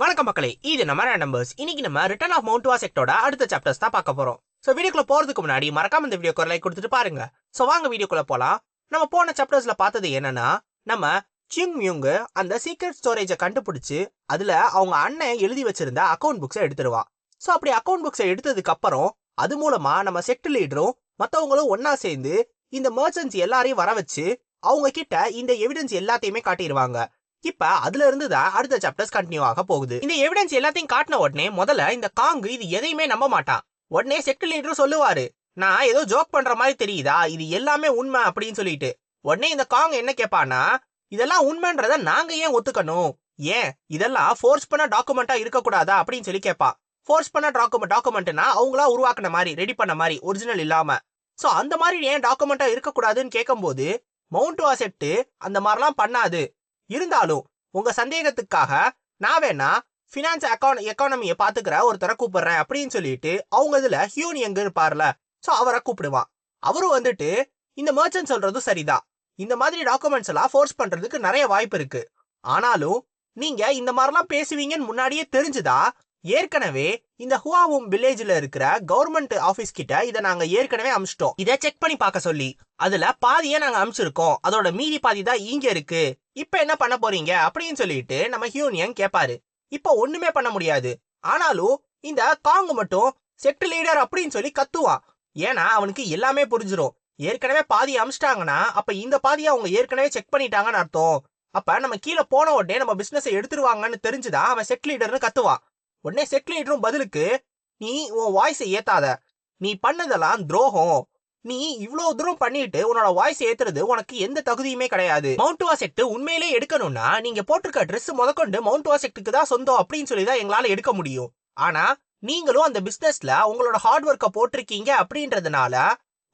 வணக்கம் மக்களே இது நம்ம நம்பர்ஸ் இன்னைக்கு நம்ம ரிட்டர்ன் ஆஃப் மவுண்ட் வாசெக்டோட அடுத்த சாப்டர்ஸ் தான் பார்க்க போறோம். சோ வீடியோக்குள்ள போறதுக்கு முன்னாடி மறக்காம இந்த வீடியோக்கு ஒரு லைக் கொடுத்துட்டு பாருங்க. சோ வாங்க வீடியோக்குள்ள போலாம். நம்ம போன சாப்டர்ஸ்ல பார்த்தது என்னன்னா நம்ம சிங் மியூங்கு அந்த சீக்ரெட் ஸ்டோரேஜை கண்டுபிடிச்சு அதுல அவங்க அண்ணன் எழுதி வச்சிருந்த அக்கௌண்ட் புக்ஸை எடுத்துருவான் சோ அப்படி அக்கவுண்ட் புக்ஸை எடுத்ததுக்கு அப்புறம் அது மூலமா நம்ம செக்டர் லீடரும் மற்றவங்களும் ஒன்னா சேர்ந்து இந்த மர்ச்சன்ஸ் எல்லாரையும் வர வச்சு அவங்க கிட்ட இந்த எவிடன்ஸ் எல்லாத்தையுமே காட்டிடுவாங்க இப்ப அதுல இருந்து தான் அடுத்த சாப்டர்ஸ் கண்டினியூ ஆக போகுது. இந்த எவிடன்ஸ் எல்லாத்தையும் காட்டின உடனே முதல்ல இந்த காங்கு இது எதையுமே நம்ப மாட்டான் உடனே செக்டர் லீடர் சொல்லுவாரு நான் ஏதோ ஜோக் பண்ற மாதிரி தெரியுதா? இது எல்லாமே உண்மை அப்படின்னு சொல்லிட்டு. உடனே இந்த காங் என்ன கேட்பானா இதெல்லாம் உண்மைன்றத நாங்க ஏன் ஒத்துக்கணும்? ஏன்? இதெல்லாம் ஃபோர்ஸ் பண்ண டாக்குமெண்டா இருக்கக்கூடாதா? அப்படின்னு சொல்லி கேட்பான் ஃபோர்ஸ் பண்ண டாக்குமெண்ட் டாக்குமெண்ட்னா அவங்களா உருவாக்குன மாதிரி ரெடி பண்ண மாதிரி ஒரிஜினல் இல்லாம. சோ அந்த மாதிரி ஏன் டாக்குமெண்டா இருக்கக்கூடாதுன்னு கேட்கும்போது மவுண்ட் வாசெட்டு அந்த மாதிரிலாம் பண்ணாது. இருந்தாலும் உங்க சந்தேகத்துக்காக நான் வேணா ஃபினான்ஸ் அக்கௌண்ட் எக்கானமியை பாத்துக்கிற ஒருத்தரை கூப்பிடுறேன் அப்படின்னு சொல்லிட்டு அவங்க இதுல ஹியூன் எங்க இருப்பார்ல சோ அவரை கூப்பிடுவான். அவரும் வந்துட்டு இந்த மர்ச்சன்ட் சொல்றதும் சரிதான். இந்த மாதிரி டாக்குமெண்ட்ஸ் எல்லாம் ஃபோர்ஸ் பண்றதுக்கு நிறைய வாய்ப்பு இருக்கு. ஆனாலும் நீங்க இந்த மாதிரிலாம் பேசுவீங்கன்னு முன்னாடியே தெரிஞ்சுதா? ஏற்கனவே இந்த ஹுவாவும் வில்லேஜ்ல இருக்கிற கவர்மெண்ட் ஆபீஸ் கிட்ட இதை நாங்க ஏற்கனவே அமிச்சிட்டோம். இதை செக் பண்ணி பார்க்க சொல்லி அதுல பாதியே நாங்க அமிச்சிருக்கோம். அதோட மீதி பாதி தான் இங்க இருக்கு. இப்ப என்ன பண்ண போறீங்க? அப்படின்னு சொல்லிட்டு நம்ம ஹியூனியன் கேட்பாரு இப்ப ஒண்ணுமே பண்ண முடியாது. ஆனாலும் இந்த காங் மட்டும் செட் லீடர் அப்படின்னு சொல்லி கத்துவான் ஏன்னா அவனுக்கு எல்லாமே புரிஞ்சிடும் ஏற்கனவே பாதி அமிச்சிட்டாங்கன்னா அப்ப இந்த பாதியை அவங்க ஏற்கனவே செக் பண்ணிட்டாங்கன்னு அர்த்தம். அப்ப நம்ம கீழே போன உடனே நம்ம பிசினஸ் எடுத்துருவாங்கன்னு தெரிஞ்சுதான் அவன் செட் லீடர்னு கத்துவான் உடனே செட் லீடரும் பதிலுக்கு நீ உன் வாய்ஸை ஏத்தாத. நீ பண்ணதெல்லாம் துரோகம். நீ இவ்வளவு தூரம் பண்ணிட்டு உன்னோட வாய்ஸ் ஏத்துறது உனக்கு எந்த தகுதியுமே கிடையாது. மவுண்ட் வாசெக்ட் உண்மையிலே எடுக்கணும்னா நீங்க போட்டிருக்க ட்ரெஸ் முதற்கொண்டு மவுண்ட் வாசெக்ட்டுக்கு தான் சொந்தம் அப்படின்னு சொல்லி தான் எங்களால எடுக்க முடியும். ஆனா நீங்களும் அந்த பிசினஸ்ல உங்களோட ஹார்ட் ஒர்க்கை போட்டிருக்கீங்க அப்படின்றதுனால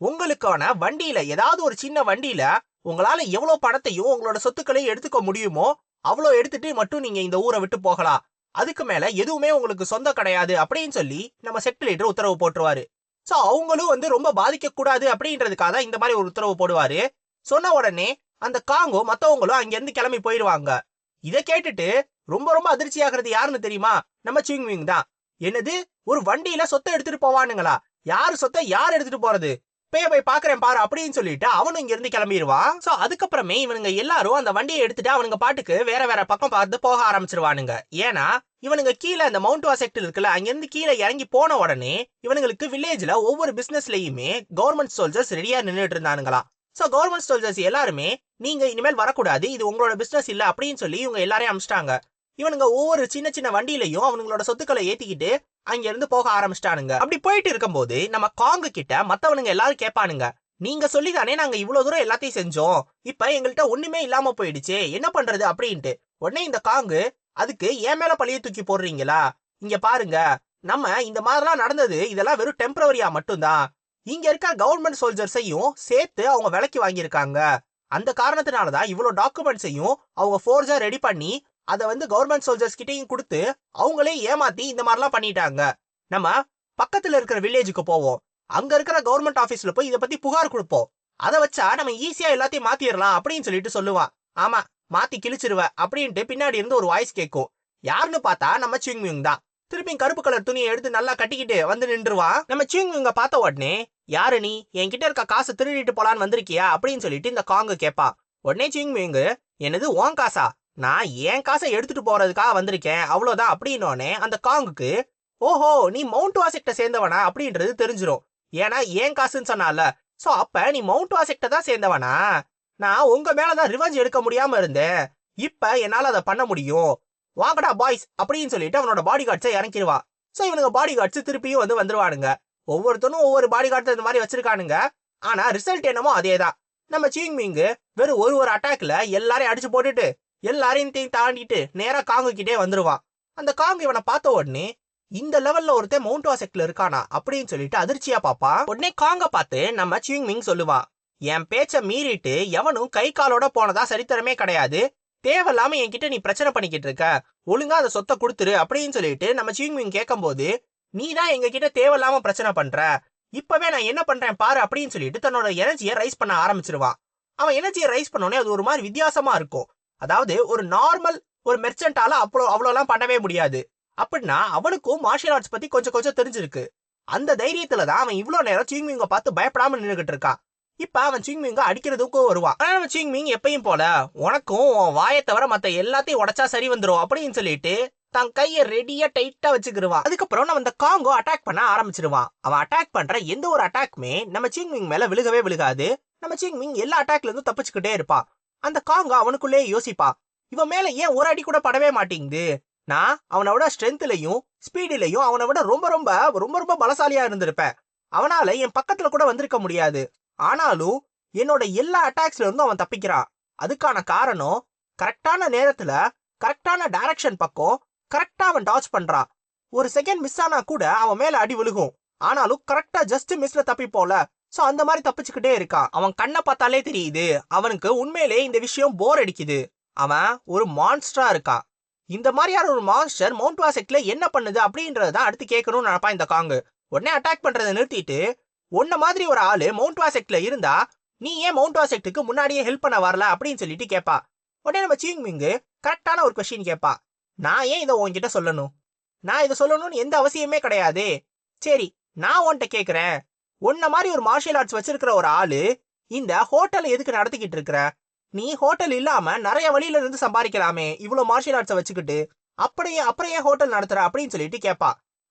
உங்களுக்கான வண்டியில ஏதாவது ஒரு சின்ன வண்டியில உங்களால எவ்வளவு பணத்தையும் உங்களோட சொத்துக்களையும் எடுத்துக்க முடியுமோ அவ்வளோ எடுத்துட்டு மட்டும் நீங்க இந்த ஊரை விட்டு போகலாம். அதுக்கு மேல எதுவுமே உங்களுக்கு சொந்தம் கிடையாது அப்படின்னு சொல்லி நம்ம செக்ட் லீடர் உத்தரவு போட்டுருவாரு. சோ அவங்களும் வந்து ரொம்ப பாதிக்கக்கூடாது அப்படின்றதுக்காக தான் இந்த மாதிரி ஒரு உத்தரவு போடுவாரு. சொன்ன உடனே அந்த காங்கோ மத்தவங்களும் அங்க இருந்து கிளம்பி போயிடுவாங்க. இத கேட்டுட்டு ரொம்ப ரொம்ப அதிர்ச்சி ஆகிறது யாருன்னு தெரியுமா? நம்ம சிங்விங் தான். என்னது? ஒரு வண்டியில சொத்தை எடுத்துட்டு போவானுங்களா? யாரு சொத்தை? யார் எடுத்துட்டு போறது? பேய போய் பாக்குறேன் பாரு அப்படின்னு சொல்லிட்டு அவனும் இங்க இருந்து கிளம்பிடுவான் சோ அதுக்கப்புறமே இவனுங்க எல்லாரும் அந்த வண்டியை எடுத்துட்டு அவனுங்க பாட்டுக்கு வேற வேற பக்கம் பார்த்து போக ஆரம்பிச்சிருவானுங்க. ஏன்னா இவனுங்க கீழே அந்த மவுண்ட் வாசெக்ட் இருக்குல்ல அங்கிருந்து கீழே இறங்கி போன உடனே இவனுங்களுக்கு வில்லேஜ்ல ஒவ்வொரு பிசினஸ்லயுமே கவர்மெண்ட் சோல்ஜர்ஸ் ரெடியா நின்றுட்டு இருந்தானுங்களாம் சோ கவர்மெண்ட் சோல்ஜர்ஸ் எல்லாருமே நீங்க இனிமேல் வரக்கூடாது இது உங்களோட பிசினஸ் இல்ல அப்படின்னு சொல்லி இவங்க எல்லாரையும் அமிச்சிட்டாங்க. இவனுங்க ஒவ்வொரு சின்ன சின்ன வண்டியிலையும் அவனுங்களோட சொத்துக்களை ஏத்திக்கிட்டு அங்க இருந்து போக ஆரம்பிச்சிட்டானுங்க. அப்படி போயிட்டு இருக்கும்போது நம்ம காங்கு கிட்ட மத்தவனுங்க எல்லாரும் கேட்பானுங்க நீங்க சொல்லிதானே நாங்க இவ்வளவு தூரம் எல்லாத்தையும் செஞ்சோம். இப்ப எங்கள்கிட்ட ஒண்ணுமே இல்லாம போயிடுச்சு என்ன பண்றது? அப்படின்ட்டு. உடனே இந்த காங்கு அதுக்கு ஏன் மேல பழிய தூக்கி போடுறீங்களா? இங்க பாருங்க நம்ம இந்த மாதிரிலாம் நடந்தது இதெல்லாம் வெறும் டெம்பரவரியா மட்டும்தான். இங்க இருக்க கவர்மெண்ட் சோல்ஜர்ஸையும் சேர்த்து அவங்க விலைக்கு வாங்கியிருக்காங்க. அந்த காரணத்தினாலதான் இவ்வளவு டாக்குமெண்ட்ஸையும் அவங்க ஃபோர்ஸா ரெடி பண்ணி அதை வந்து கவர்மெண்ட் சோல்ஜர்ஸ் கிட்டையும் கொடுத்து அவங்களே ஏமாத்தி இந்த மாதிரிலாம் பண்ணிட்டாங்க. நம்ம பக்கத்துல இருக்கிற வில்லேஜுக்கு போவோம். அங்க இருக்கிற கவர்மெண்ட் ஆபீஸ்ல போய் இதை பத்தி புகார் கொடுப்போம். அதை வச்சா நம்ம ஈஸியா எல்லாத்தையும் மாத்திரலாம் அப்படின்னு சொல்லிட்டு சொல்லுவான் ஆமா மாத்தி கிழிச்சிருவ அப்படின்ட்டு பின்னாடி இருந்து ஒரு வாய்ஸ் கேட்கும் யாருன்னு பார்த்தா நம்ம சிங்மியுங் தான். திருப்பி கருப்பு கலர் துணியை எடுத்து நல்லா கட்டிக்கிட்டு வந்து நின்றுவான் நம்ம சிங்மியுங்க பார்த்த உடனே யாரு நீ? என்கிட்ட இருக்க காசு திருடிட்டு போலான்னு வந்திருக்கியா? அப்படின்னு சொல்லிட்டு இந்த காங்கு கேட்பான் உடனே சிங்மியுங்கு என்னது ஓன் காசா? நான் என் காசை எடுத்துட்டு போறதுக்காக வந்திருக்கேன்? அவ்வளவுதான் அப்படின்னோடனே அந்த காங்குக்கு ஓஹோ நீ மவுண்ட் வாசெக்ட சேர்ந்தவனா? அப்படின்றது தெரிஞ்சிடும் ஏன்னா ஏன் காசுன்னு சொன்னால. சோ அப்ப நீ மவுண்ட் வாசெக்ட தான் சேர்ந்தவனா? நான் உங்க மேலதான் ரிவெஞ்ச் எடுக்க முடியாம இருந்தேன். இப்ப என்னால அதை பண்ண முடியும்? வாங்கடா பாய்ஸ் அப்படின்னு சொல்லிட்டு அவனோட பாடி கார்ட்ஸை இறங்கிடுவா சோ இவனுங்க பாடி கார்ட்ஸ் திருப்பியும் வந்து வந்துருவானுங்க. ஒவ்வொருத்தனும் ஒவ்வொரு பாடி கார்ட்ஸ் இந்த மாதிரி வச்சிருக்கானுங்க. ஆனா ரிசல்ட் என்னமோ அதே தான் நம்ம சீங் மீங்கு வெறும் ஒரு ஒரு அட்டாக்ல எல்லாரையும் அடிச்சு போட்டுட்டு எல்லாரையும் தாண்டிட்டு நேரா காங்கு கிட்டே வந்துருவான் அந்த காங்கு இவனை பார்த்த உடனே இந்த லெவல்ல ஒருத்தன் மவுண்ட் வாசக்ல இருக்கானா அப்படின்னு சொல்லிட்டு அதிர்ச்சியா பாப்பான் உடனே காங்க பார்த்து நம்ம சிவிங் மிங் சொல்லுவான் என் பேச்ச மீறிட்டு எவனும் கை காலோட போனதா சரித்திரமே கிடையாது. தேவையில்லாம என்கிட்ட நீ பிரச்சனை பண்ணிக்கிட்டு இருக்க. ஒழுங்கா அந்த சொத்தை கொடுத்துரு அப்படின்னு சொல்லிட்டு நம்ம சிவிங் மிங் கேட்கும்போது நீ தான் எங்க கிட்ட தேவையில்லாம பிரச்சனை பண்ற. இப்பவே நான் என்ன பண்றேன் பாரு அப்படின்னு சொல்லிட்டு தன்னோட எனர்ஜியை ரைஸ் பண்ண ஆரம்பிச்சிருவான் அவன் எனர்ஜியை ரைஸ் பண்ணோடனே அது ஒரு மாதிரி வித்தியாசமா இருக்கும். அதாவது ஒரு நார்மல் ஒரு மெர்ச்சன்டால அவ்வளோ அவ்வளோலாம் பண்ணவே முடியாது. அப்படின்னா அவனுக்கும் மார்ஷியல் ஆர்ட்ஸ் பத்தி கொஞ்சம் கொஞ்சம் தெரிஞ்சிருக்கு. அந்த தைரியத்துல தான் அவன் இவ்வளோ நேரம் சிங்மிங்க பார்த்து பயப்படாம நின்றுகிட்டு இருக்கான். இப்ப அவன் சிங்மிங்க அடிக்கிறதுக்கும் வருவான். ஆனா அவன் சிங்மிங் எப்பயும் போல உனக்கும் உன் வாயை தவிர மத்த எல்லாத்தையும் உடச்சா சரி வந்துடும் அப்படின்னு சொல்லிட்டு தன் கைய ரெடியா டைட்டா வச்சுக்கிடுவான் அதுக்கப்புறம் நம்ம அந்த காங்கோ அட்டாக் பண்ண ஆரம்பிச்சிருவான். அவன் அட்டாக் பண்ற எந்த ஒரு அட்டாக்குமே நம்ம சிங்மிங் மேல விழுகவே விழுகாது. நம்ம சிங்மிங் எல்லா அட்டாக்ல இருந்தும் தப்பிச்சுக்கிட்டே இருப்பான். அந்த காங்கா அவனுக்குள்ளே யோசிப்பா. இவன் மேல ஏன் ஒரு அடி கூட படவே மாட்டேங்குது? நான் அவனோட ஸ்ட்ரென்த்லயும் ஸ்பீடிலையும் அவனை விட ரொம்ப ரொம்ப ரொம்ப ரொம்ப பலசாலியா இருந்திருப்பேன். அவனால என் பக்கத்துல கூட வந்திருக்க முடியாது. ஆனாலும் என்னோட எல்லா அட்டாக்ஸ்ல இருந்தும் அவன் தப்பிக்கிறான் அதுக்கான காரணம் கரெக்டான நேரத்துல கரெக்டான டைரக்ஷன் பக்கம் கரெக்டா அவன் டாச் பண்றான் ஒரு செகண்ட் மிஸ் ஆனா கூட அவன் மேல அடி விழுகும். ஆனாலும் கரெக்டா ஜஸ்ட் மிஸ்ல தப்பிப்போல ஸோ சோ அந்த மாதிரி தப்பிச்சுக்கிட்டே இருக்கான் அவன் கண்ணை பார்த்தாலே தெரியுது. அவனுக்கு உண்மையிலே இந்த விஷயம் போர் அடிக்குது. அவன் ஒரு மான்ஸ்டரா இருக்கான் இந்த மாதிரியான ஒரு மான்ஸ்டர் மவுண்ட் வாசெக்ட்ல என்ன பண்ணுது அப்படின்றத அடுத்து கேட்கணும்னு நினைப்பான் இந்த காங்கு உடனே அட்டாக் பண்றதை நிறுத்திட்டு உன்ன மாதிரி ஒரு ஆளு மவுண்ட் வாசெக்ட்ல இருந்தா நீ ஏன் மவுண்ட் வாசெக்டுக்கு முன்னாடியே ஹெல்ப் பண்ண வரல அப்படின்னு சொல்லிட்டு கேட்பா. உடனே நம்ம சீங்மிங்கு கரெக்டான ஒரு கொஸ்டின் கேட்பா. நான் ஏன் இதை உன்கிட்ட சொல்லணும்? நான் இதை சொல்லணும்னு எந்த அவசியமே கிடையாதே. சரி நான் உன்கிட்ட கேட்குறேன். உன்ன மாதிரி ஒரு மார்ஷியல் ஆர்ட்ஸ் வச்சிருக்கிற ஒரு ஆளு இந்த ஹோட்டலை எதுக்கு நடத்திக்கிட்டு இருக்கிற? நீ ஹோட்டல் இல்லாம நிறைய வழியில இருந்து சம்பாதிக்கலாமே இவ்வளவு மார்ஷியல் ஆர்ட்ஸை வச்சுக்கிட்டு அப்படியே அப்புறம் ஏன் ஹோட்டல் நடத்துற அப்படின்னு சொல்லிட்டு கேட்பா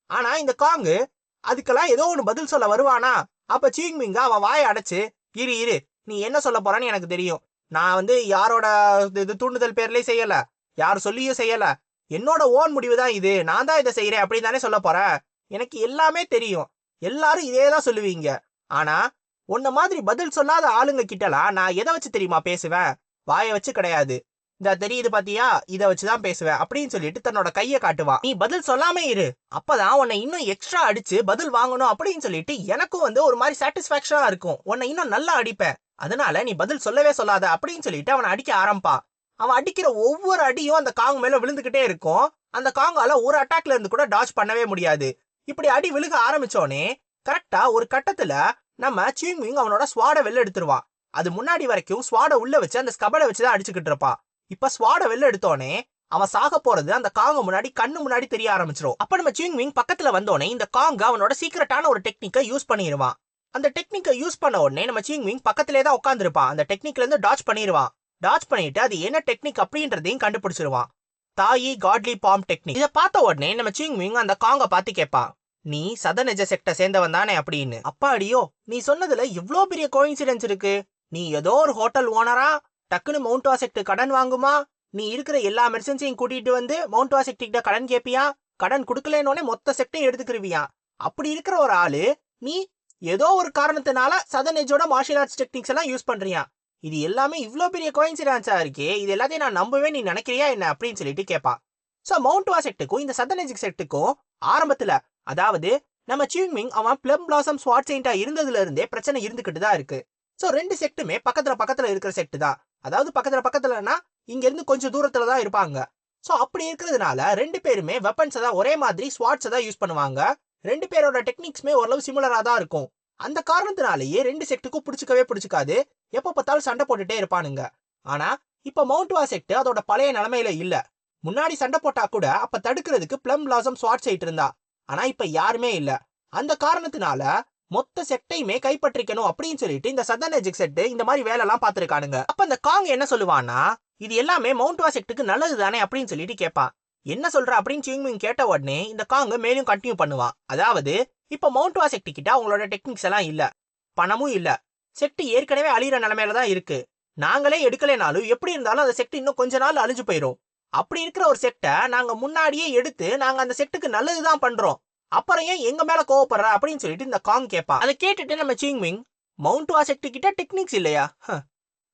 ஆனா இந்த காங்கு அதுக்கெல்லாம் ஏதோ ஒன்று பதில் சொல்ல வருவானா? அப்ப சீங்மிங்க அவன் வாயை அடைச்சு இரு இரு நீ என்ன சொல்ல போறான்னு எனக்கு தெரியும். நான் வந்து யாரோட இது- இது தூண்டுதல் பேர்லயே செய்யல. யார் சொல்லியும் செய்யல. என்னோட ஓன் முடிவு தான் இது. நான் தான் இதை செய்யறேன் அப்படின்னு தானே சொல்ல போறேன் எனக்கு எல்லாமே தெரியும். எல்லாரும் இதே தான் சொல்லுவீங்க. ஆனா உன்ன மாதிரி பதில் சொல்லாத ஆளுங்க கிட்டலாம் நான் எதை வச்சு தெரியுமா பேசுவேன்? வாயை வச்சு கிடையாது. இந்த தெரியுது பாத்தியா? இதை வச்சுதான் பேசுவேன். அப்படின்னு சொல்லிட்டு தன்னோட கையை காட்டுவான் நீ பதில் சொல்லாம இரு. அப்பதான் உன்னை இன்னும் எக்ஸ்ட்ரா அடிச்சு பதில் வாங்கணும் அப்படின்னு சொல்லிட்டு எனக்கும் வந்து ஒரு மாதிரி சாட்டிஸ்பாக்சனா இருக்கும். உன்னை இன்னும் நல்லா அடிப்பேன். அதனால நீ பதில் சொல்லவே சொல்லாத அப்படின்னு சொல்லிட்டு அவனை அடிக்க ஆரம்பா அவன் அடிக்கிற ஒவ்வொரு அடியும் அந்த காங் மேல விழுந்துகிட்டே இருக்கும். அந்த காங்கால ஒரு அட்டாக்ல இருந்து கூட டாச் பண்ணவே முடியாது. இப்படி அடி விழுக ஆரம்பிச்சோனே கரெக்டா ஒரு கட்டத்துல நம்ம சீங்விங் அவனோட ஸ்வாட வெளில எடுத்துருவான். அது முன்னாடி வரைக்கும் ஸ்வாட உள்ள வச்சு அந்த ஸ்கபலை வச்சுதான் அடிச்சுக்கிட்டு இருப்பான் இப்ப ஸ்வாட வெளில எடுத்தோனே அவன் சாக போறது அந்த காங்க முன்னாடி கண்ணு முன்னாடி தெரிய ஆரம்பிச்சிரும். அப்ப நம்ம சீங்விங் பக்கத்துல வந்தோடனே இந்த காங்க அவனோட சீக்கிரட்டான ஒரு டெக்னிக்கை யூஸ் பண்ணிடுவான் அந்த டெக்னிக்கை யூஸ் பண்ண உடனே நம்ம சீங்விங் பக்கத்திலே தான் உட்காந்துருப்பான் அந்த டெக்னிக்ல இருந்து டாச் பண்ணிடுவான் டாச் பண்ணிட்டு அது என்ன டெக்னிக் அப்படின்றதையும் கண்டுபிடிச்சிருவான். தாயி காட்லி பாம் டெக்னிக் இதை பார்த்த உடனே நம்ம சீங்விங் அந்த காங்க பார்த்து கேட்பான் நீ சதநிஜ செக்ட சேர்ந்தவன் தானே அப்படின்னு அப்பாடியோ நீ சொன்னதுல இவ்ளோ பெரிய கோயின்சிடென்ஸ் இருக்கு. நீ ஏதோ ஒரு ஹோட்டல் ஓனரா டக்குன்னு மவுண்ட் வாசெக்ட் கடன் வாங்குமா? நீ இருக்கிற எல்லா மெடிசன்ஸையும் கூட்டிட்டு வந்து மவுண்ட் வாசெக்ட் கிட்ட கடன் கேப்பியா? கடன் கொடுக்கலன்னு மொத்த செக்டையும் எடுத்துக்கிருவியா? அப்படி இருக்கிற ஒரு ஆளு நீ ஏதோ ஒரு காரணத்தினால சதநெஜோட மார்ஷியல் ஆர்ட்ஸ் டெக்னிக்ஸ் எல்லாம் யூஸ் பண்றியா? இது எல்லாமே இவ்வளோ பெரிய கோயின்சிடான்ஸாக இருக்கே. இது எல்லாத்தையும் நான் நம்பவே நீ நினைக்கிறியா என்ன அப்படின்னு சொல்லிட்டு கேட்பான் ஸோ மவுண்ட் வாசெக்ட்டுக்கும் இந்த சதன் செட்டுக்கும் ஆரம்பத்தில் ஆரம்பத்துல அதாவது நம்ம சியூமிங் அவன் பிளம் பிளாசம் ஸ்வாட் செயின்டா இருந்ததுல இருந்தே பிரச்சனை இருந்துகிட்டு தான் இருக்கு. ஸோ ரெண்டு செட்டுமே பக்கத்துல பக்கத்துல இருக்கிற செட்டு தான். அதாவது பக்கத்துல பக்கத்துலனா இங்க இருந்து கொஞ்சம் தூரத்துல தான் இருப்பாங்க. ஸோ அப்படி இருக்கிறதுனால ரெண்டு பேருமே வெப்பன்ஸை தான் ஒரே மாதிரி ஸ்வாட்ஸை தான் யூஸ் பண்ணுவாங்க. ரெண்டு பேரோட டெக்னிக்ஸ்மே ஓரளவு சிமிலராக தான் இருக்கும். அந்த காரணத்தினாலேயே ரெண்டு செக்டுக்கும் பிடிச்சிக்கவே பிடிச்சிக்காது. எப்ப பார்த்தாலும் சண்டை போட்டுட்டே இருப்பானுங்க. ஆனா இப்ப மவுண்ட் வா செக்ட் அதோட பழைய நிலைமையில இல்ல. முன்னாடி சண்டை போட்டா கூட அப்ப தடுக்கிறதுக்கு பிளம் பிளாசம் ஸ்வாட் சைட் இருந்தா. ஆனா இப்ப யாருமே இல்ல. அந்த காரணத்தினால மொத்த செட்டையுமே கைப்பற்றிக்கணும் அப்படின்னு சொல்லிட்டு இந்த சதன் எஜிக் செட்டு இந்த மாதிரி வேலைலாம் பார்த்துருக்கானுங்க. அப்போ அப்ப அந்த காங் என்ன சொல்லுவான்னா இது எல்லாமே மவுண்ட் வா செக்ட்டுக்கு நல்லது தானே அப்படின்னு சொல்லிட்டு கேட்பான் என்ன சொல்ற அப்படின்னு சிங்மிங் கேட்ட உடனே இந்த காங்க மேலும் கண்டினியூ பண்ணுவான். அதாவது இப்போ மவுண்ட் வா செக்ட் அவங்களோட டெக்னிக்ஸ் எல்லாம் இல்ல. பணமும் இல்லை. செட்டு ஏற்கனவே அழியிற நிலைமையில தான் இருக்கு. நாங்களே எடுக்கலைனாலும் எப்படி இருந்தாலும் அந்த செட்டு இன்னும் கொஞ்ச நாள் அழிஞ்சு போயிரும். அப்படி இருக்கிற ஒரு செட்டை நாங்க முன்னாடியே எடுத்து நாங்க அந்த செட்டுக்கு நல்லது தான் பண்றோம். அப்புறம் ஏன் எங்க மேல கோவப்படுற அப்படின்னு சொல்லிட்டு இந்த காங் கேட்பான். அதை கேட்டுட்டு நம்ம சிங்மிங் மவுண்ட் வா கிட்ட டெக்னிக்ஸ் இல்லையா? ஹ.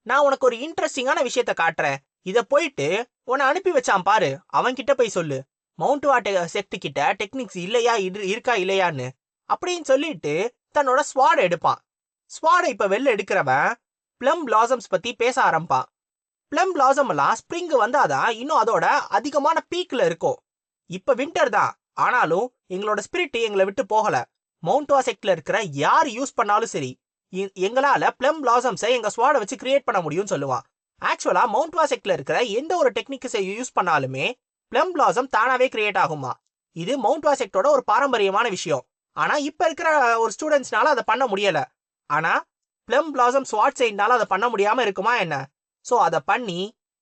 நான் உனக்கு ஒரு இன்ட்ரெஸ்டிங்கான விஷயத்த காட்டுறேன். இத போயிட்டு உன்னை அனுப்பி வச்சான் பாரு. அவன் கிட்ட போய் சொல்லு. மவுண்ட் வாட் செக்ட் கிட்ட டெக்னிக்ஸ் இல்லையா இரு- இருக்கா இல்லையான்னு. அப்படின்னு சொல்லிட்டு தன்னோட ஸ்வாட் எடுப்பான். ஸ்வாடை இப்ப வெளில எடுக்கிறவன் பிளம் பிளாசம்ஸ் பத்தி பேச ஆரம்பிப்பான். பிளம் பிளாசம் எல்லாம் ஸ்ப்ரிங் வந்தாதான் இன்னும் அதோட அதிகமான பீக்ல இருக்கும். இப்ப வின்டர் தான். ஆனாலும் எங்களோட ஸ்பிரிட் எங்களை விட்டு போகல. மவுண்ட் வாசெக்ட்ல இருக்கிற யார் யூஸ் பண்ணாலும் சரி எங்களால பிளம் பிளாசம்ஸை எங்க ஸ்வாட வச்சு கிரியேட் பண்ண முடியும்னு சொல்லுவான். ஆக்சுவலா மவுண்ட் வாசெக்ட்ல இருக்கிற எந்த ஒரு டெக்னிக்ஸை யூஸ் பண்ணாலுமே பிளம் பிளாசம் தானாவே கிரியேட் ஆகுமா? இது மவுண்ட் வாசெக்டோட ஒரு பாரம்பரியமான விஷயம். ஆனா இப்ப இருக்கிற ஒரு ஸ்டூடெண்ட்ஸ்னால அதை பண்ண முடியல. ஆனா பிளம் பிளாசம் ஸ்வாட் சைட்னால அதை பண்ண முடியாம இருக்குமா என்ன? சோ அதை பண்ணி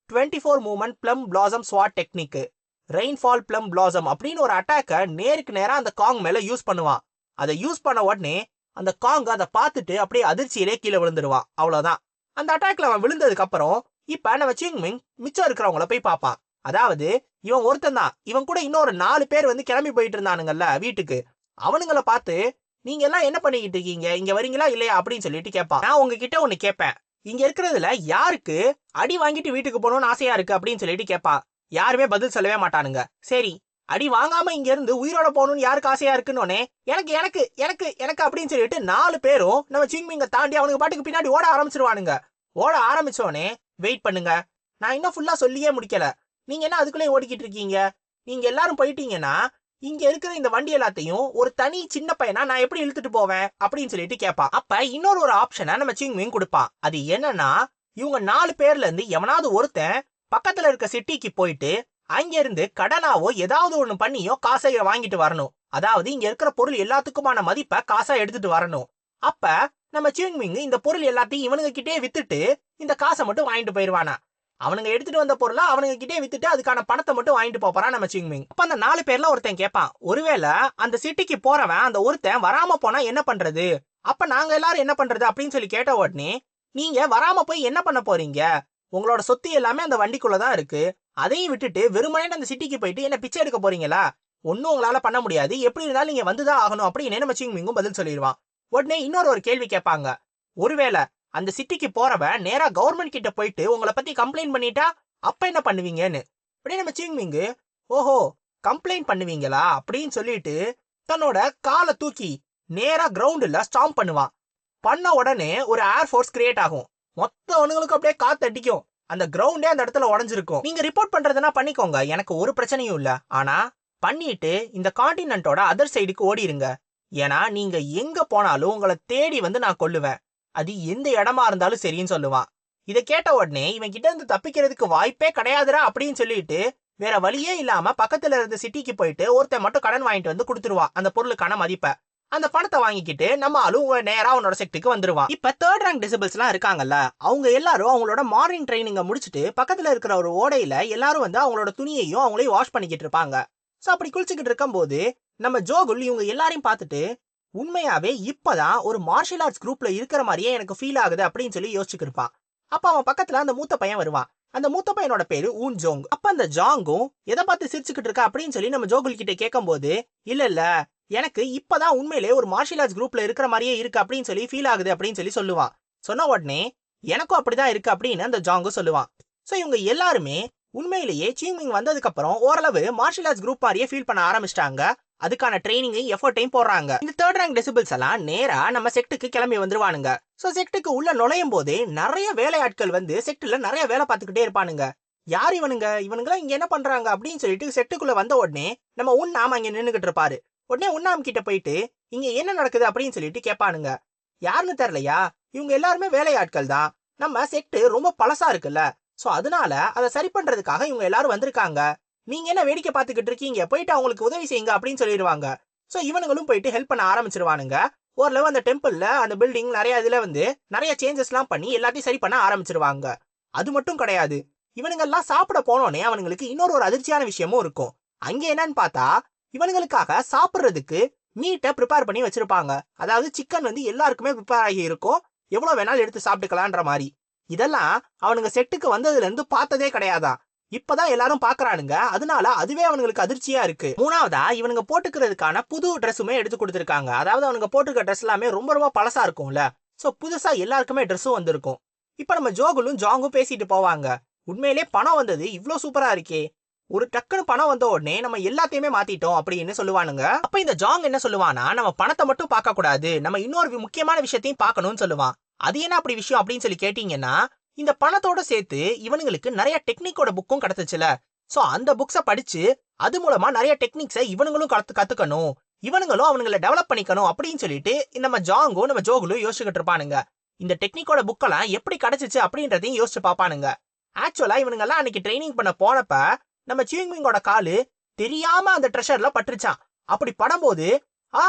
twenty four moment plum blossom sword technique rainfall plum blossom அப்படின்னு ஒரு அட்டாக்கை நேருக்கு நேராக அந்த காங் மேல யூஸ் பண்ணுவான் அதை யூஸ் பண்ண உடனே அந்த காங் அதை பார்த்துட்டு அப்படியே அதிர்ச்சியிலே கீழே விழுந்துருவான் அவ்வளோதான் அந்த அட்டாக்ல அவன் விழுந்ததுக்கு அப்புறம் இப்ப நம்ம சிங்மிங் மிச்சம் இருக்கிறவங்கள போய் பார்ப்பான் அதாவது இவன் ஒருத்தன் தான். இவன் கூட இன்னொரு நாலு பேர் வந்து கிளம்பி போயிட்டு இருந்தானுங்கல்ல வீட்டுக்கு. அவனுங்கள பார்த்து நீங்க எல்லாம் என்ன பண்ணிக்கிட்டு இருக்கீங்க? இங்க வரீங்களா இல்லையா? அப்படின்னு சொல்லிட்டு கேட்பான். நான் உங்ககிட்ட ஒன்னு கேட்பேன். இங்க இருக்கிறதுல யாருக்கு அடி வாங்கிட்டு வீட்டுக்கு போகணும்னு ஆசையா இருக்கு? அப்படின்னு சொல்லிட்டு கேட்பான். யாருமே பதில் சொல்லவே மாட்டானுங்க. சரி அடி வாங்காம இங்க இருந்து உயிரோட போகணும்னு யாருக்கு ஆசையா இருக்குன்னொன்னே எனக்கு எனக்கு எனக்கு எனக்கு அப்படின்னு சொல்லிட்டு நாலு பேரும் நம்ம சிங்மிங்க தாண்டி அவனுக்கு பாட்டுக்கு பின்னாடி ஓட ஆரம்பிச்சிருவானுங்க. ஓட ஆரம்பிச்சோடனே வெயிட் பண்ணுங்க. நான் இன்னும் ஃபுல்லா சொல்லியே முடிக்கல. நீங்க என்ன அதுக்குள்ளே ஓடிக்கிட்டு இருக்கீங்க? நீங்க எல்லாரும் போயிட்டீங்கன்னா இங்க இருக்கிற இந்த வண்டி எல்லாத்தையும் ஒரு தனி சின்ன பையனா நான் எப்படி இழுத்துட்டு போவேன் அப்படின்னு சொல்லிட்டு கேட்பான் அப்ப இன்னொரு ஒரு ஆப்ஷனை நம்ம சிங்மிங் கொடுப்பான் அது என்னன்னா இவங்க நாலு பேர்ல இருந்து எவனாவது ஒருத்தன் பக்கத்துல இருக்க சிட்டிக்கு போயிட்டு அங்க இருந்து கடனாவோ ஏதாவது ஒண்ணு பண்ணியோ காசை வாங்கிட்டு வரணும். அதாவது இங்க இருக்கிற பொருள் எல்லாத்துக்குமான மதிப்பை காசா எடுத்துட்டு வரணும். அப்ப நம்ம சிங்மிங் இந்த பொருள் எல்லாத்தையும் இவனுங்க கிட்டே வித்துட்டு இந்த காசை மட்டும் வாங்கிட்டு போயிருவானா? அவனுங்க எடுத்துட்டு வந்த பொருளை அவனுங்க கிட்டே வித்துட்டு அதுக்கான பணத்தை மட்டும் வாங்கிட்டு போறான் நம்ம சிங்மிங். அப்ப அந்த நாலு பேர்ல ஒருத்தன் கேட்பான் ஒருவேளை அந்த சிட்டிக்கு போறவன் அந்த ஒருத்தன் வராம போனா என்ன பண்றது? அப்ப நாங்க எல்லாரும் என்ன பண்றது? அப்படின்னு சொல்லி கேட்ட உடனே நீங்க வராம போய் என்ன பண்ண போறீங்க? உங்களோட சொத்து எல்லாமே அந்த வண்டிக்குள்ளதான் இருக்கு. அதையும் விட்டுட்டு வெறுமனே அந்த சிட்டிக்கு போயிட்டு என்ன பிச்சை எடுக்க போறீங்களா? ஒன்னும் உங்களால பண்ண முடியாது. எப்படி இருந்தாலும் நீங்க வந்துதான் ஆகணும். அப்படின்னு நம்ம சிங்மிங்கும் பதில் சொல்லிடுவான். உடனே இன்னொரு ஒரு கேள்வி கேட்பாங்க. ஒருவேளை அந்த சிட்டிக்கு போறவன் நேரா கவர்மெண்ட் கிட்ட போயிட்டு உங்களை பத்தி கம்ப்ளைண்ட் பண்ணிட்டா அப்ப என்ன பண்ணுவீங்கன்னு? அப்படியே நம்ம சிங்மிங்கு ஓஹோ கம்ப்ளைண்ட் பண்ணுவீங்களா? அப்படின்னு சொல்லிட்டு தன்னோட காலை தூக்கி நேரா கிரவுண்டுல ஸ்டாம்ப் பண்ணுவான் பண்ண உடனே ஒரு ஏர் ஃபோர்ஸ் கிரியேட் ஆகும். மொத்தவனுங்களுக்கு அப்படியே காத்து அடிக்கும். அந்த கிரவுண்டே அந்த இடத்துல உடஞ்சிருக்கும். நீங்க ரிப்போர்ட் பண்றதுனா பண்ணிக்கோங்க. எனக்கு ஒரு பிரச்சனையும் இல்ல. ஆனா பண்ணிட்டு இந்த காண்டினென்ட்டோட அதர் சைடுக்கு ஓடிருங்க. ஏன்னா நீங்க எங்க போனாலும் உங்களை தேடி வந்து நான் கொல்லுவேன். அது எந்த இடமா இருந்தாலும் சரின்னு சொல்லுவான். இதை கேட்ட உடனே இவன் கிட்ட இருந்து தப்பிக்கிறதுக்கு வாய்ப்பே கிடையாதுடா அப்படின்னு சொல்லிட்டு வேற வழியே இல்லாம பக்கத்துல இருந்த சிட்டிக்கு போயிட்டு ஒருத்தன் மட்டும் கடன் வாங்கிட்டு வந்து கொடுத்துருவான் அந்த பொருளுக்கான மதிப்பை. அந்த பணத்தை வாங்கிக்கிட்டு நம்ம ஆளும் நேரா உன்னோட செக்டுக்கு வந்துருவான். இப்ப தேர்ட் ரேங்க் டிசபிள்ஸ் எல்லாம் இருக்காங்கல்ல அவங்க எல்லாரும் அவங்களோட மார்னிங் ட்ரைனிங்க முடிச்சுட்டு பக்கத்துல இருக்கிற ஒரு ஓடையில எல்லாரும் வந்து அவங்களோட துணியையும் அவங்களையும் வாஷ் பண்ணிக்கிட்டு இருப்பாங்க. சோ அப்படி குளிச்சுக்கிட்டு இருக்கும் போது நம்ம ஜோகுல் இவங்க எல்லாரையும் பார்த்துட்டு உண்மையாவே இப்பதான் ஒரு மார்ஷியல் ஆர்ட்ஸ் குரூப்ல இருக்கிற மாதிரியே எனக்கு ஃபீல் ஆகுது அப்படின்னு சொல்லி யோசிச்சுட்டு இருப்பான் அப்ப அவன் பக்கத்துல அந்த மூத்த பையன் வருவான் அந்த மூத்த பையனோட பேரு ஊன் ஜோங். அப்ப அந்த ஜாங்கும் எதை பார்த்து சிரிச்சுக்கிட்டு இருக்கா அப்படின்னு சொல்லி நம்ம ஜோகுல் கிட்ட கேட்கும்போது இல்ல இல்ல எனக்கு இப்பதான் உண்மையிலே ஒரு மார்ஷியல் ஆர்ட்ஸ் குரூப்ல இருக்கிற மாதிரியே இருக்கு அப்படின்னு சொல்லி ஃபீல் ஆகுது அப்படின்னு சொல்லி சொல்லுவான் சொன்ன உடனே எனக்கும் அப்படிதான் இருக்கு அப்படின்னு அந்த ஜாங்கும் சொல்லுவான் சோ இவங்க எல்லாருமே உண்மையிலேயே சீமிங் வந்ததுக்கு அப்புறம் ஓரளவு மார்ஷியல் ஆர்ட்ஸ் குரூப் மாதிரியே ஃபீல் பண்ண ஆரம்பிச்சிட்டாங்க. அதுக்கான ட்ரைனிங்கையும் எஃபர்ட்டையும் போடுறாங்க. இந்த தேர்ட் ரேங்க் டெசிபிள்ஸ் எல்லாம் நேரா நம்ம செக்டுக்கு கிளம்பி வந்துருவானுங்க. சோ செக்டுக்கு உள்ள நுழையும் போதே நிறைய வேலையாட்கள் வந்து செக்டுல நிறைய வேலை பார்த்துக்கிட்டே இருப்பானுங்க. யார் இவனுங்க? இவனுங்களாம் இங்க என்ன பண்றாங்க? அப்படின்னு சொல்லிட்டு செட்டுக்குள்ள வந்த உடனே நம்ம உண்ணாம இங்க நின்னுகிட்டு இருப்பாரு. உடனே உண்ணாம் கிட்ட போயிட்டு இங்க என்ன நடக்குது அப்படின்னு சொல்லிட்டு கேட்பானுங்க. யாருன்னு தெரியலையா? இவங்க எல்லாருமே வேலையாட்கள் தான். நம்ம செட்டு ரொம்ப பழசா இருக்குல்ல. சோ அதனால அதை சரி பண்றதுக்காக இவங்க எல்லாரும் வந்திருக்காங்க. நீங்க என்ன வேடிக்கை பார்த்துக்கிட்டு இருக்கீங்க? போயிட்டு அவங்களுக்கு உதவி செய்யுங்க அப்படின்னு சொல்லிடுவாங்க. ஸோ இவனுங்களும் போயிட்டு ஹெல்ப் பண்ண ஆரம்பிச்சிருவானுங்க. ஓரளவு அந்த டெம்பிள்ல அந்த பில்டிங் நிறைய இதுல வந்து நிறைய சேஞ்சஸ்லாம் பண்ணி எல்லாத்தையும் சரி பண்ண ஆரம்பிச்சிருவாங்க. அது மட்டும் கிடையாது. இவனுங்க எல்லாம் சாப்பிட போனோடனே அவனுங்களுக்கு இன்னொரு ஒரு அதிர்ச்சியான விஷயமும் இருக்கும். அங்கே என்னன்னு பார்த்தா இவனுங்களுக்காக சாப்பிடுறதுக்கு மீட்டை ப்ரிப்பேர் பண்ணி வச்சிருப்பாங்க. அதாவது சிக்கன் வந்து எல்லாருக்குமே ப்ரிப்பேர் ஆகி இருக்கும். எவ்வளோ வேணாலும் எடுத்து சாப்பிட்டுக்கலான்ற மாதிரி. இதெல்லாம் அவனுங்க செட்டுக்கு வந்ததுலேருந்து பார்த்ததே கிடையாதான் இப்பதான் எல்லாரும் பாக்குறானுங்க. அதனால அதுவே அவனுங்களுக்கு அதிர்ச்சியா இருக்கு. மூணாவதா இவனுங்க போட்டுக்கிறதுக்கான புது ட்ரெஸ்ஸுமே எடுத்து கொடுத்துருக்காங்க. அதாவது அவனுங்க போட்டுக்கிற ட்ரெஸ் எல்லாமே ரொம்ப ரொம்ப பழசா இருக்கும்ல. சோ புதுசா எல்லாருக்குமே ட்ரெஸ்ஸும் வந்திருக்கும். இப்ப நம்ம ஜோகுலும் ஜாங்கும் பேசிட்டு போவாங்க. உண்மையிலே பணம் வந்தது இவ்வளோ சூப்பரா இருக்கே. ஒரு டக்குன்னு பணம் வந்த உடனே நம்ம எல்லாத்தையுமே மாத்திட்டோம் அப்படின்னு சொல்லுவானுங்க. அப்ப இந்த ஜாங் என்ன சொல்லுவானா நம்ம பணத்தை மட்டும் பார்க்க கூடாது நம்ம இன்னொரு முக்கியமான விஷயத்தையும் பார்க்கணும்னு சொல்லுவான். அது என்ன அப்படி விஷயம் அப்படின்னு சொல்லி கேட்டீங்கன்னா இந்த பணத்தோட சேர்த்து இவனுங்களுக்கு நிறைய டெக்னிக்கோட புக்கும் கிடைச்சிச்சுல சோ அந்த புக்ஸ படிச்சு அது மூலமா நிறைய டெக்னிக்ஸை இவனுங்களும் கத்து கத்துக்கணும். இவனுங்களும் அவனுங்களை டெவலப் பண்ணிக்கணும் அப்படின்னு சொல்லிட்டு நம்ம ஜாங்கும் நம்ம ஜோகுலும் யோசிச்சுக்கிட்டு இருப்பானுங்க. இந்த டெக்னிக்கோட புக்கெல்லாம் எப்படி கிடைச்சிச்சு அப்படின்றதையும் யோசிச்சு பாப்பானுங்க ஆக்சுவலா இவனுங்கெல்லாம் அன்னைக்கு ட்ரைனிங் பண்ண போனப்ப நம்ம சியூங்மிங்கோட காலு தெரியாம அந்த ட்ரெஷர்ல பட்டுருச்சான் அப்படி படும்போது ஆ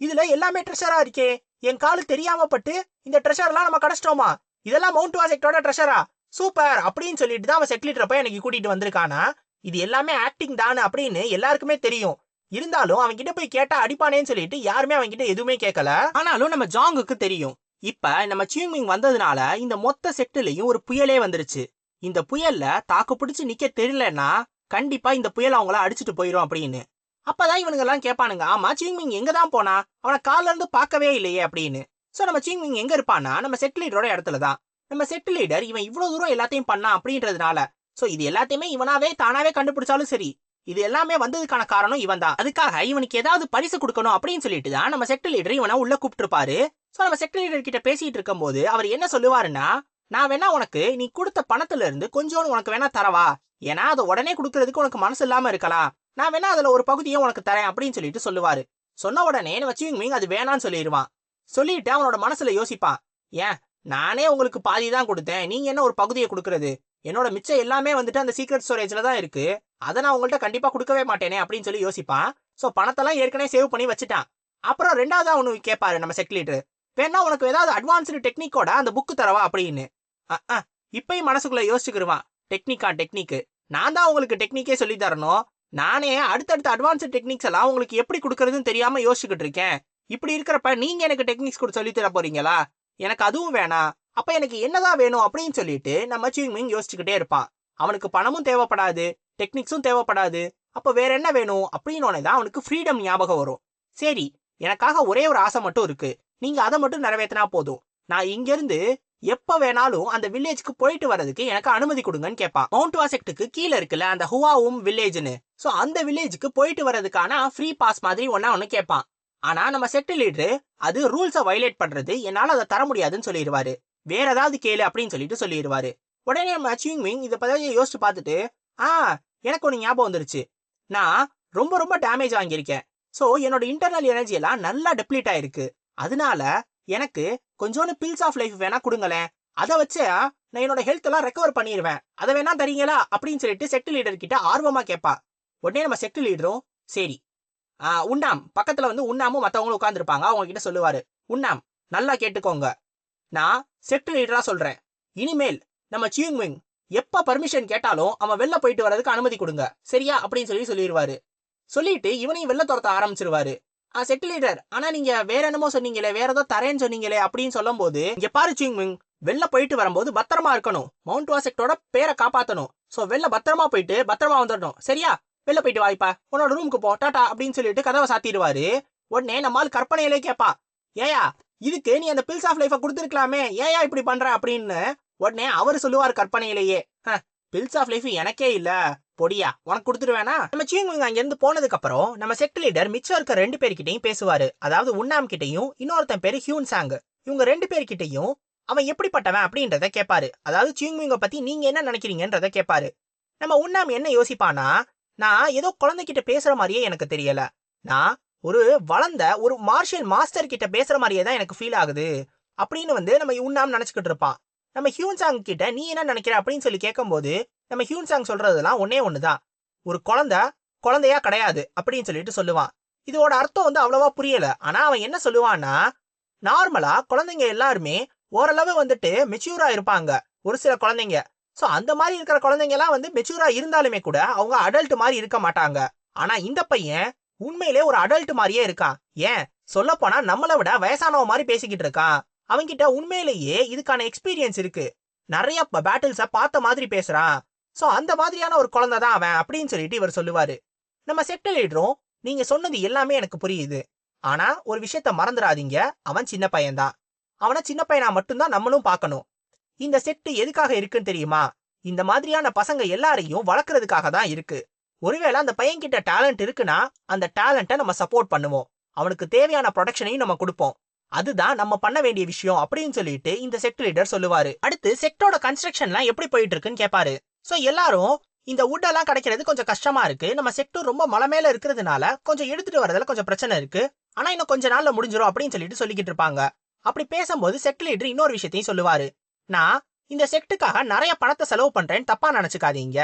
இதுல எல்லாமே ட்ரெஷரா இருக்கே. என் காலு தெரியாம பட்டு இந்த ட்ரெஷர்லாம் நம்ம கிடைச்சிட்டோமா? இதெல்லாம் மவுண்ட் வாசெக்டோட ட்ரெஷரா சூப்பர்! அப்படின்னு சொல்லிட்டு தான் அவன் செட்டில் போய் எனக்கு கூட்டிட்டு வந்திருக்கானா? இது எல்லாமே ஆக்டிங் தான் அப்படின்னு எல்லாருக்குமே தெரியும். இருந்தாலும் அவன் கிட்ட போய் கேட்டா அடிப்பானேன்னு சொல்லிட்டு யாருமே அவன் கிட்ட எதுவுமே கேட்கல ஆனாலும் நம்ம ஜாங்குக்கு தெரியும். இப்ப நம்ம சியூமிங் வந்ததுனால இந்த மொத்த செட்டுலயும் ஒரு புயலே வந்துருச்சு. இந்த புயல்ல தாக்கு பிடிச்சு நிக்க தெரியலன்னா கண்டிப்பா இந்த புயல் அவங்கள அடிச்சுட்டு போயிரும் அப்படின்னு. அப்பதான் இவனுங்க எல்லாம் கேட்பானுங்க ஆமா சியூமிங் எங்க தான் போனா? அவனை கால்ல இருந்து பார்க்கவே இல்லையே அப்படின்னு. சோ நம்ம சிங்மிங் எங்க இருப்பானா நம்ம செட் லீடரோட இடத்துல தான் நம்ம செட் லீடர் இவன் இவ்வளோ தூரம் எல்லாத்தையும் பண்ணான் அப்படின்றதுனால. சோ இது எல்லாத்தையுமே இவனாவே தானாவே கண்டுபிடிச்சாலும் சரி இது எல்லாமே வந்ததுக்கான காரணம் இவன் தான் அதுக்காக இவனுக்கு ஏதாவது பரிசு கொடுக்கணும் அப்படின்னு சொல்லிட்டு தான் நம்ம செக்டர் லீடர் இவனை உள்ள கூப்பிட்டுருப்பாரு. சோ நம்ம செக்டர் லீடர் கிட்ட பேசிட்டு இருக்கும்போது அவர் என்ன சொல்லுவாருன்னா நான் வேணா உனக்கு நீ கொடுத்த பணத்துல இருந்து கொஞ்சோண்டு உனக்கு வேணா தரவா? ஏன்னா அதை உடனே கொடுக்கறதுக்கு உனக்கு மனசு இல்லாம இருக்கலாம். நான் வேணா அதுல ஒரு பகுதியை உனக்கு தரேன் அப்படின்னு சொல்லிட்டு சொல்லுவாரு. சொன்ன உடனே வச்சு மீங் அது வேணான்னு சொல்லிடுவான் சொல்லிட்டு அவனோட மனசுல யோசிப்பான் ஏன் நானே உங்களுக்கு பாதி தான் கொடுத்தேன் நீங்க என்ன ஒரு பகுதியை கொடுக்கறது? என்னோட மிச்சம் எல்லாமே வந்துட்டு அந்த சீக்ரெட் ஸ்டோரேஜ்ல தான் இருக்கு. அதை நான் உங்கள்ட்ட கண்டிப்பா கொடுக்கவே மாட்டேனே அப்படின்னு சொல்லி யோசிப்பான் சோ பணத்தெல்லாம் ஏற்கனவே சேவ் பண்ணி வச்சுட்டான். அப்புறம் ரெண்டாவது அவனு கேட்பாரு நம்ம செக்லீட்டர் வேணா உனக்கு ஏதாவது அட்வான்ஸ்டு டெக்னிக்கோட அந்த புக்கு தரவா? அப்படின்னு. இப்பயும் மனசுக்குள்ள யோசிச்சுக்கிருவான். டெக்னிக்கா டெக்னிக் நான் தான் உங்களுக்கு டெக்னிக்கே சொல்லி தரணும். நானே அடுத்தடுத்த அட்வான்ஸ்டு டெக்னிக்ஸ் எல்லாம் உங்களுக்கு எப்படி கொடுக்கறதுன்னு தெரியாம யோசிச்சுக்கிட்டு இருக்கேன். இப்படி இருக்கிறப்ப நீங்க எனக்கு டெக்னிக்ஸ் கூட சொல்லி தர போறீங்களா? எனக்கு அதுவும் வேணாம் அப்ப எனக்கு என்னதான் வேணும் அப்படின்னு சொல்லிட்டு நம்ம சிங்மிங் யோசிச்சுக்கிட்டே இருப்பான் அவனுக்கு பணமும் தேவைப்படாது டெக்னிக்ஸும் தேவைப்படாது. அப்ப வேற என்ன வேணும்? அப்படின்னு தான் அவனுக்கு ஃப்ரீடம் ஞாபகம் வரும். சரி எனக்காக ஒரே ஒரு ஆசை மட்டும் இருக்கு. நீங்க அதை மட்டும் நிறைவேற்றினா போதும். நான் இங்கிருந்து எப்ப வேணாலும் அந்த வில்லேஜ்க்கு போயிட்டு வரதுக்கு எனக்கு அனுமதி கொடுங்கன்னு கேட்பான் மவுண்ட் வாசெக்டுக்கு கீழே இருக்குல்ல அந்த ஹுவாவும் வில்லேஜ்னு சோ அந்த வில்லேஜுக்கு போயிட்டு வரதுக்கான ஃப்ரீ பாஸ் மாதிரி ஒன்னா ஒன்னு கேட்பான் ஆனா நம்ம செட்டு லீடரு அது ரூல்ஸை வயலேட் பண்றது என்னால அதை தர முடியாதுன்னு சொல்லிடுவாரு வேற ஏதாவது கேளு அப்படின்னு சொல்லிட்டு சொல்லிடுவாரு உடனே நம்ம சிங்மிங் இதை பதவியை யோசிச்சு பார்த்துட்டு ஆ எனக்கு ஒன்று ஞாபகம் வந்துருச்சு. நான் ரொம்ப ரொம்ப டேமேஜ் வாங்கியிருக்கேன். ஸோ என்னோட இன்டர்னல் எனர்ஜி எல்லாம் நல்லா டெப்ளீட் ஆயிருக்கு. அதனால எனக்கு கொஞ்சோண்டு பில்ஸ் ஆஃப் லைஃப் வேணா கொடுங்களேன். அதை வச்சு நான் என்னோட ஹெல்த் எல்லாம் ரெக்கவர் பண்ணிடுவேன் அதை வேணா தரீங்களா? அப்படின்னு சொல்லிட்டு செக்ட் லீடர் கிட்ட ஆர்வமா கேட்பா உடனே நம்ம செக்ட் லீடரும் சரி உண்ணாம். பக்கத்துல வந்து உண்ணாமும் மத்தவங்களும் உட்காந்துருப்பாங்க அவங்க கிட்ட சொல்லுவாரு. உண்ணாம் நல்லா கேட்டுக்கோங்க. நான் செட்டு லீடரா சொல்றேன். இனிமேல் நம்ம சியூங்மிங் எப்ப பர்மிஷன் கேட்டாலும் அவன் வெளில போயிட்டு வர்றதுக்கு அனுமதி கொடுங்க. சரியா? அப்படின்னு சொல்லி சொல்லிடுவாரு சொல்லிட்டு இவனையும் வெளில துரத்த ஆரம்பிச்சிருவாரு. ஆ லீடர் ஆனா நீங்க வேற என்னமோ சொன்னீங்களே வேற ஏதோ தரேன்னு சொன்னீங்களே அப்படின்னு சொல்லும்போது இங்க பாரு விங் வெளில போயிட்டு வரும்போது பத்திரமா இருக்கணும். மவுண்ட் வாசெக்டோட பேரை காப்பாத்தணும். சோ வெளில பத்திரமா போயிட்டு பத்திரமா வந்துடணும் சரியா? வெளில போயிட்டு வாய்ப்பா உன்னோட ரூமுக்கு போ. டாடா அப்படின்னு சொல்லிட்டு கதவை சாத்திடுவாரு. உடனே நம்மால் கற்பனையிலே கேட்பா ஏயா இதுக்கு நீ அந்த பில்ஸ் ஆஃப் லைஃபை கொடுத்துருக்கலாமே. ஏயா இப்படி பண்ற? அப்படின்னு உடனே அவர் சொல்லுவார் கற்பனையிலேயே பில்ஸ் ஆஃப் லைஃப் எனக்கே இல்ல. பொடியா உனக்கு கொடுத்துருவேனா? நம்ம சீங்குங்க அங்கிருந்து போனதுக்கு அப்புறம் நம்ம செக்ட் லீடர் மிச்சம் இருக்க ரெண்டு பேர்கிட்டயும் பேசுவாரு. அதாவது உண்ணாம் கிட்டயும் இன்னொருத்தன் பேரு ஹியூன் சாங். இவங்க ரெண்டு பேர்கிட்டயும் அவன் எப்படிப்பட்டவன் அப்படின்றத கேட்பாரு அதாவது சியூங்மிங்க பத்தி நீங்க என்ன நினைக்கிறீங்கன்றத கேட்பாரு நம்ம உண்ணாம் என்ன யோசிப்பானா நான் ஏதோ குழந்தைகிட்ட பேசுற மாதிரியே எனக்கு தெரியல. நான் ஒரு வளர்ந்த ஒரு மார்ஷியல் மாஸ்டர் கிட்ட பேசுற மாதிரியே தான் எனக்கு ஃபீல் ஆகுது. அப்படின்னு வந்து நம்ம உண்ணாம் நினைச்சுக்கிட்டு இருப்பான். நம்ம ஹியூன் சாங் கிட்ட நீ என்ன நினைக்கிற? அப்படின்னு சொல்லி கேட்கும்போது நம்ம ஹியூன் சாங் சொல்றதெல்லாம் ஒன்னே ஒண்ணுதான். ஒரு குழந்தை குழந்தையா கிடையாது அப்படின்னு சொல்லிட்டு சொல்லுவான். இதோட அர்த்தம் வந்து அவ்வளவா புரியல. ஆனா அவன் என்ன சொல்லுவான்னா நார்மலா குழந்தைங்க எல்லாருமே ஓரளவு வந்துட்டு மெச்சூரா இருப்பாங்க. ஒரு சில குழந்தைங்க சோ அந்த மாதிரி இருக்கிற குழந்தைங்க எல்லாம் வந்து மெச்சூரா இருந்தாலுமே கூட அவங்க அடல்ட் மாதிரி இருக்க மாட்டாங்க. ஆனா இந்த பையன் உண்மையிலே ஒரு அடல்ட் மாதிரியே இருக்கான். ஏன்? சொல்ல போனா நம்மளை விட வயசானவ மாதிரி பேசிக்கிட்டு இருக்கான். அவன்கிட்ட உண்மையிலேயே இதுக்கான எக்ஸ்பீரியன்ஸ் இருக்கு. நிறைய பேட்டில்ஸ பார்த்த மாதிரி பேசுறான். சோ அந்த மாதிரியான ஒரு குழந்தை தான் அவன் அப்படின்னு சொல்லிட்டு இவர் சொல்லுவாரு. நம்ம செட்டில் லீடரும் நீங்க சொன்னது எல்லாமே எனக்கு புரியுது. ஆனா ஒரு விஷயத்த மறந்துடாதீங்க. அவன் சின்ன பையன்தான். அவனை சின்ன பையனா மட்டும்தான் நம்மளும் பார்க்கணும். இந்த செட்டு எதுக்காக இருக்குன்னு தெரியுமா? இந்த மாதிரியான பசங்க எல்லாரையும் வளர்க்கறதுக்காக தான் இருக்கு. ஒருவேளை அந்த பையன்கிட்ட டேலண்ட் இருக்குன்னா அந்த டேலண்ட்டை நம்ம சப்போர்ட் பண்ணுவோம். அவனுக்கு தேவையான ப்ரொடக்ஷனையும் நம்ம கொடுப்போம். அதுதான் நம்ம பண்ண வேண்டிய விஷயம் அப்படின்னு சொல்லிட்டு இந்த செட் லீடர் சொல்லுவாரு. அடுத்து செட்டோட கன்ஸ்ட்ரக்ஷன்லாம் எப்படி போயிட்டு இருக்குன்னு கேட்பாரு சோ எல்லாரும் இந்த wood எல்லாம் கிடைக்கிறது கொஞ்சம் கஷ்டமா இருக்கு. நம்ம செட்டும் ரொம்ப மலை மேல இருக்கிறதுனால கொஞ்சம் எடுத்துட்டு வரதுல கொஞ்சம் பிரச்சனை இருக்கு. ஆனா இன்னும் கொஞ்ச நாள்ல முடிஞ்சிடும் அப்படின்னு சொல்லிட்டு சொல்லிக்கிட்டு இருப்பாங்க. அப்படி பேசும்போது செக்ட் லீடர் இன்னொரு விஷயத்தையும் சொல்லுவாரு. நான் இந்த செட்டுக்காக நிறைய பணத்தை செலவு பண்றேன்னு தப்பா நினைச்சுக்காதீங்க.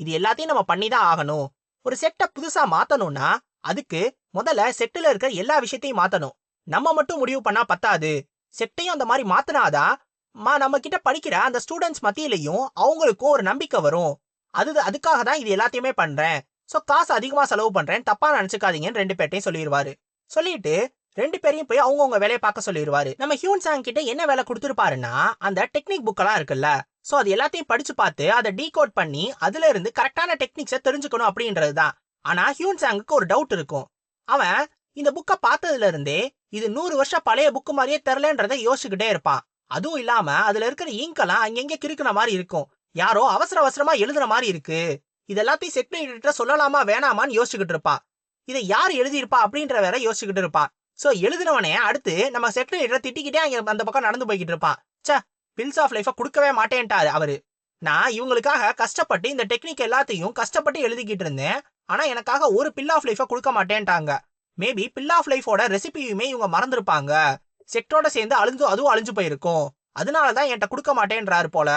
இது எல்லாத்தையும் நம்ம பண்ணி தான் ஆகணும். ஒரு செட்டை புதுசா மாத்தணும்னா அதுக்கு முதல்ல செட்டுல இருக்கிற எல்லா விஷயத்தையும் மாத்தணும். நம்ம மட்டும் முடிவு பண்ணா பத்தாது. செட்டையும் அந்த மாதிரி மாத்தினாதான் மா நம்ம கிட்ட படிக்கிற அந்த ஸ்டூடெண்ட்ஸ் மத்தியிலையும் அவங்களுக்கும் ஒரு நம்பிக்கை வரும். அது அதுக்காக தான் இது எல்லாத்தையுமே பண்றேன். சோ காசு அதிகமா செலவு பண்றேன் தப்பா நினைச்சுக்காதீங்கன்னு ரெண்டு பேர்ட்டையும் சொல்லிடுவாரு சொல்லிட்டு ரெண்டு பேரையும் போய் அவங்கவுங்க வேலையை பார்க்க சொல்லிடுவாரு நம்ம ஹியூன் சாங் கிட்ட என்ன வேலை கொடுத்துருப்பாருன்னா அந்த டெக்னிக் புக்கெல்லாம் இருக்குல்ல. சோ அது எல்லாத்தையும் படிச்சு பார்த்து அதை டீகோட் பண்ணி அதுல இருந்து கரெக்டான டெக்னிக்ஸை தெரிஞ்சுக்கணும் அப்படின்றது தான் ஆனா ஹியூன் சாங்குக்கு ஒரு டவுட் இருக்கும். அவன் இந்த புக்கை பார்த்ததுல இருந்தே இது நூறு வருஷம் பழைய புக்கு மாதிரியே தெரிலன்றதை யோசிச்சுக்கிட்டே இருப்பான். அதுவும் இல்லாம அதுல இருக்கிற இங்கெல்லாம் அங்கங்க கிறுக்குன மாதிரி இருக்கும். யாரோ அவசர அவசரமா எழுதுற மாதிரி இருக்கு. இது எல்லாத்தையும் பண்ணிட்டு சொல்லலாமா வேணாமான்னு யோசிச்சுக்கிட்டு இருப்பான். இதை யார் எழுதியிருப்பா அப்படின்ற வேற யோசிச்சுக்கிட்டு இருப்பான். சோ எழுதினவனே அடுத்து நம்ம செக்ரட்டரிட்ட திட்டிக்கிட்டே அங்கே அந்த பக்கம் நடந்து போய்கிட்டு இருப்பான் ச்சே பில்ஸ் ஆஃப் லைஃபை கொடுக்கவே மாட்டேன்ட்டாரு அவரு. நான் இவங்களுக்காக கஷ்டப்பட்டு இந்த டெக்னிக் எல்லாத்தையும் கஷ்டப்பட்டு எழுதிக்கிட்டு இருந்தேன். ஆனா எனக்காக ஒரு பில் ஆஃப் லைஃப கொடுக்க மாட்டேன்ட்டாங்க. மேபி பில் ஆஃப் லைஃபோட ரெசிபியுமே இவங்க மறந்துருப்பாங்க. செட்டோட சேர்ந்து அழிஞ்சு அதுவும் அழிஞ்சு போயிருக்கும். அதனாலதான் என்கிட்ட கொடுக்க மாட்டேன்றாரு போல.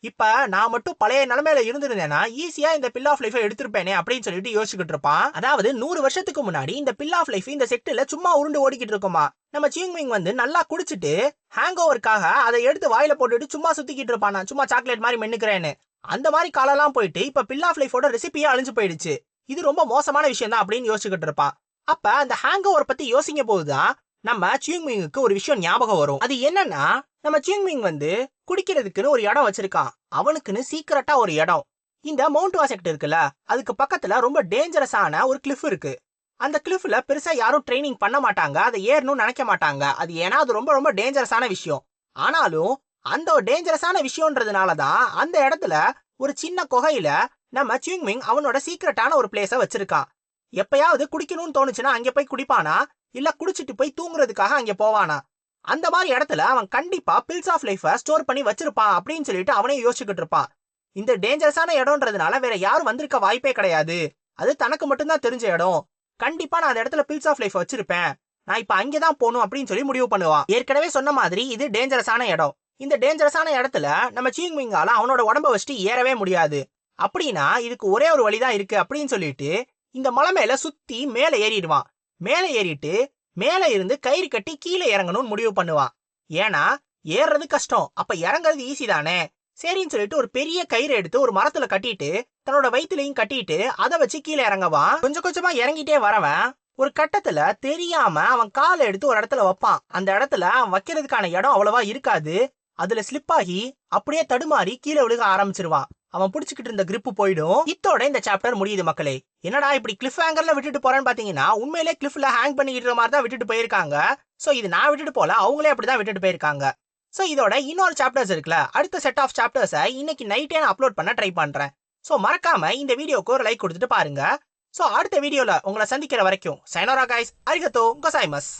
இப்ப நான் மட்டும் பழைய நிலைமையில இருந்திருந்தேன்னா ஈஸியா இந்த பில் ஆஃப் லைஃபை எடுத்திருப்பேனே அப்படின்னு சொல்லிட்டு யோசிச்சுட்டு இருப்பான். அதாவது நூறு வருஷத்துக்கு முன்னாடி இந்த பில் ஆஃப் லைஃப் இந்த செக்டர்ல சும்மா உருண்டு ஓடிக்கிட்டு இருக்குமா? நம்ம சிங்மிங் வந்து நல்லா குடிச்சிட்டு ஹேங் ஓவருக்காக அதை எடுத்து வாயில போட்டுட்டு சும்மா சுத்திக்கிட்டு இருப்பான். நான் சும்மா சாக்லேட் மாதிரி மென்னுக்கிறேன்னு. அந்த மாதிரி காலெல்லாம் போயிட்டு இப்ப பில் ஆஃப் லைஃபோட ரெசிபியே அழிஞ்சு போயிடுச்சு. இது ரொம்ப மோசமான விஷயம் தான் அப்படின்னு யோசிச்சுக்கிட்டு இருப்பான். அப்ப அந்த ஹேங் ஓவர் பத்தி யோசிக்க போதுதான் நம்ம சியூங்மிங்குக்கு ஒரு விஷயம் ஞாபகம் வரும். அது என்னன்னா நம்ம சியூங்மிங் வந்து குடிக்கிறதுக்குன்னு ஒரு இடம் வச்சிருக்கான். அவனுக்குன்னு சீக்கிரட்டா ஒரு இடம். இந்த மவுண்ட் வாசெக்ட் இருக்குல்ல அதுக்கு பக்கத்துல ரொம்ப டேஞ்சரஸான ஒரு கிளிஃப் இருக்கு. அந்த கிளிஃப்ல பெருசா யாரும் ட்ரைனிங் பண்ண மாட்டாங்க அதை ஏறணும்னு நினைக்க மாட்டாங்க. அது ஏன்னா அது ரொம்ப ரொம்ப டேஞ்சரஸான விஷயம். ஆனாலும் அந்த டேஞ்சரஸான விஷயம்ன்றதுனால தான் அந்த இடத்துல ஒரு சின்ன குகையில நம்ம சியூங்மிங் அவனோட சீக்கிரட்டான ஒரு பிளேஸ வச்சிருக்கான். எப்பயாவது குடிக்கணும்னு தோணுச்சுன்னா அங்கே போய் குடிப்பானா? இல்ல குடிச்சிட்டு போய் தூங்குறதுக்காக அங்க போவானா? அந்த மாதிரி இடத்துல அவன் கண்டிப்பா பில்ஸ் ஆஃப் லைஃப ஸ்டோர் பண்ணி வச்சிருப்பான் அப்படின்னு சொல்லிட்டு அவனே யோசிச்சுக்கிட்டு இருப்பான். இந்த டேஞ்சரஸான இடம்ன்றதுனால வேற யாரும் வந்திருக்க வாய்ப்பே கிடையாது. அது தனக்கு மட்டும்தான் தெரிஞ்ச இடம். கண்டிப்பா நான் அந்த இடத்துல பில்ஸ் ஆஃப் லைஃப் வச்சிருப்பேன். நான் இப்ப அங்கதான் போகணும் அப்படின்னு சொல்லி முடிவு பண்ணுவான். ஏற்கனவே சொன்ன மாதிரி இது டேஞ்சரஸான இடம். இந்த டேஞ்சரஸான இடத்துல நம்ம சீங்மிங்கால அவனோட உடம்ப வச்சுட்டு ஏறவே முடியாது. அப்படின்னா இதுக்கு ஒரே ஒரு வழிதான் இருக்கு அப்படின்னு சொல்லிட்டு இந்த மலை மேல சுத்தி மேல ஏறிடுவான். மேல ஏறிட்டு மேல இருந்து கயிறு கட்டி கீழே இறங்கணும்னு முடிவு பண்ணுவான். ஏன்னா ஏறுறது கஷ்டம். அப்ப இறங்குறது ஈஸி தானே? சரின்னு சொல்லிட்டு ஒரு பெரிய கயிறு எடுத்து ஒரு மரத்துல கட்டிட்டு தன்னோட வயிற்றுலையும் கட்டிட்டு அதை வச்சு கீழே இறங்குவான். கொஞ்சம் கொஞ்சமா இறங்கிட்டே வரவன் ஒரு கட்டத்துல தெரியாம அவன் காலை எடுத்து ஒரு இடத்துல வைப்பான். அந்த இடத்துல அவன் வைக்கிறதுக்கான இடம் அவ்வளவா இருக்காது. அதுல ஸ்லிப் ஆகி அப்படியே தடுமாறி கீழே விழுக ஆரம்பிச்சிருவான். அவன் புடிச்சுக்கிட்டு இருந்த கிரிப்பு போயிடும். இத்தோட இந்த சாப்டர் முடியுது மக்களே. என்னடா இப்படி கிளிஃப் ஹேங்கர்ல விட்டுட்டு போறேன்னு பாத்தீங்கன்னா உண்மையிலே கிளிஃப்ல ஹேங் பண்ணிக்கிற மாதிரி தான் விட்டுட்டு போயிருக்காங்க. சோ இது நான் விட்டுட்டு போல அவங்களே அப்படிதான் விட்டுட்டு போயிருக்காங்க. சோ இதோட இன்னொரு சாப்டர்ஸ் இருக்குல்ல அடுத்த செட் ஆஃப் சாப்டர்ஸை இன்னைக்கு நைட்டே நான் அப்லோட் பண்ண ட்ரை பண்றேன். சோ மறக்காம இந்த வீடியோக்கு ஒரு லைக் கொடுத்துட்டு பாருங்க. சோ அடுத்த வீடியோல உங்களை சந்திக்கிற வரைக்கும் சைனோரா கைஸ் அரிகத்தோ கொசாய்மஸ்